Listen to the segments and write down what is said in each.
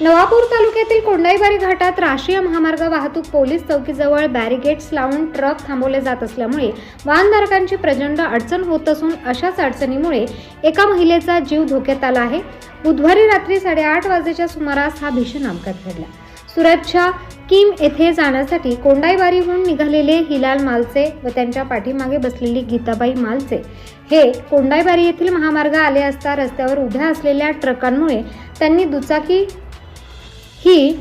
नवापूर तालुक्यातील कोंडाईबारी घाटात राष्ट्रीय महामार्ग वाहतूक पोलीस चौकीजवळ बॅरिगेट्स लावून ट्रक थांबवले जात असल्यामुळे वाहनधारकांची प्रचंड अडचण होत असून अशाच अडचणीमुळे एका महिलेचा जीव धोक्यात आला आहे. बुधवारी रात्री साडेआठ वाजेच्या सुमारास हा भीषण अपघात घडला. सुरतच्या किम येथे जाण्यासाठी कोंडाईबारीहून निघालेले हिलाल मालचे व त्यांच्या पाठीमागे बसलेली गीताबाई मालचे हे कोंडाईबारी येथील महामार्ग आले असता रस्त्यावर उभ्या असलेल्या ट्रकांमुळे त्यांनी दुचाकी ही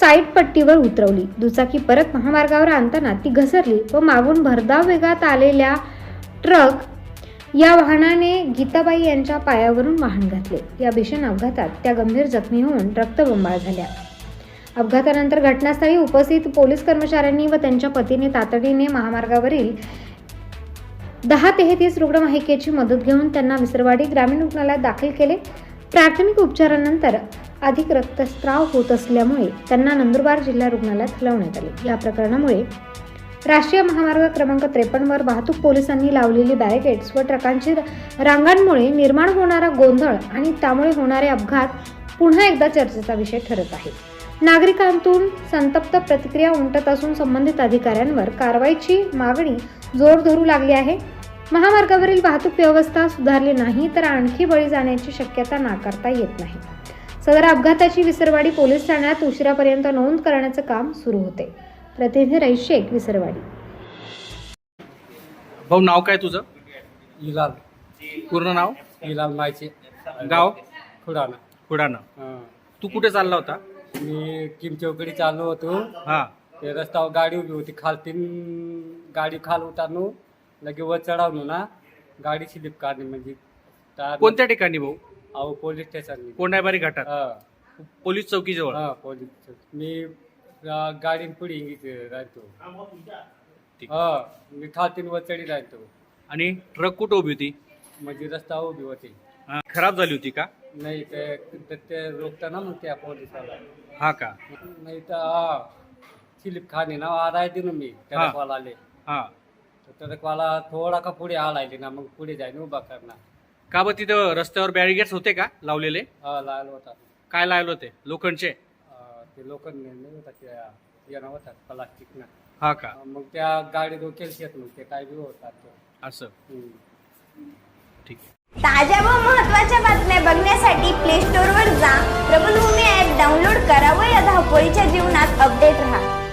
साईड पट्टीवर उतरवली. दुचाकी परत महामार्गावर आणताना ती घसरली व मागून भरधाव वेगात आलेल्या ट्रक या वाहनाने गीताबाई यांच्या पायावरून वाहन घातले. या भीषण अपघातात त्या गंभीर जखमी होऊन रक्तबंबाळ झाल्या. अपघातानंतर घटनास्थळी उपस्थित पोलीस कर्मचाऱ्यांनी व त्यांच्या पतीने तातडीने महामार्गावरील दहा तेहतीस रुग्णवाहिकेची मदत घेऊन त्यांना विसरवाडी ग्रामीण रुग्णालयात दाखल केले. प्राथमिक उपचारानंतर अधिक रक्तस्त्राव होत असल्यामुळे त्यांना नंदुरबार जिल्हा रुग्णालयात हलवण्यात आले. या प्रकरणामुळे राष्ट्रीय महामार्ग क्रमांक त्रेपन्नवर वाहतूक पोलिसांनी लावलेली बॅरिकेड्स व ट्रकांची रांगांमुळे निर्माण होणारा गोंधळ आणि त्यामुळे होणारे अपघात पुन्हा एकदा चर्चेचा विषय ठरत आहे. नागरिकांतून संतप्त प्रतिक्रिया उमटत असून संबंधित अधिकाऱ्यांवर कारवाईची मागणी जोर धरू लागली आहे. महामार्गावरील वाहतूक व्यवस्था सुधारली नाही तर आणखी बळी जाण्याची शक्यता नाकारता येत नाही. सदर अपघाताची विसरवाडी पोलीस ठाण्यात उशिरापर्यंत नोंद करण्याचं काम सुरू होते. प्रतिनिधी रईस शेख विसरवाडी. भाऊ नाव काय तुझं? इलाल पूर्ण नाव? इलाल मायचे गाव? खुडाना कुडाणं हं. तू कुठे चालला होता? मी किम चौकडी चाललो होतो. हा. ते रस्त्यावर गाडी उभी होती. खालतीन गाडी खाल उतारलो. लगे वर चढवलो ना. गाडी स्लिप काढली म्हणजे. टायर- कोणत्या ठिकाणी भाऊ? अहो पोलीस स्टेशन कोंडाईबारी घाटात? हा. पोलीस चौकीजवळ? हा पोलीस स्टेशन. मी अं, गाडीन पुढे इंगित राहतो. ठीक. हा मी खालतीन वर चढी राहतो. आणि ट्रक कुठं उभी होती? म्हणजे रस्ता उभी होती. हा, खराब झाली होती का? नाही ते ते- ते रोखता ना मग त्या पोलिसाला. हा का? नाही तर स्लिप खाली ना आलायते ना मी ट्रकवाला आले. हा. तर ट्रकवाला थोडा का पुढे आलायले ना मग पुढे जाईन उभा करणार. का बरं तिथं रस्त्यावर बॅरिगेट्स होते का लावलेले? हा लाल होता. काय लावले होते? लोखंडचे? अं, ते लोक नाही होता त्या येणं होता प्लास्टिक ना हा का? मग त्या गाडी डोक्याला शेत मग ते काय बी होतात ते. असं. हम्म. ठीक. आहे ताज्या व महत्त्वाच्या बातम्या बघण्यासाठी प्ले स्टोअरवर जा. प्रबलभूमी ॲप डाउनलोड करा व या धावपळीच्या जीवनात अपडेट राहा.